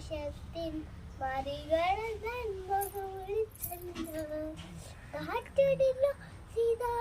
ആകാശത്തിൻ മറികൾ നന്മ കാറ്റടിലോ സീതാ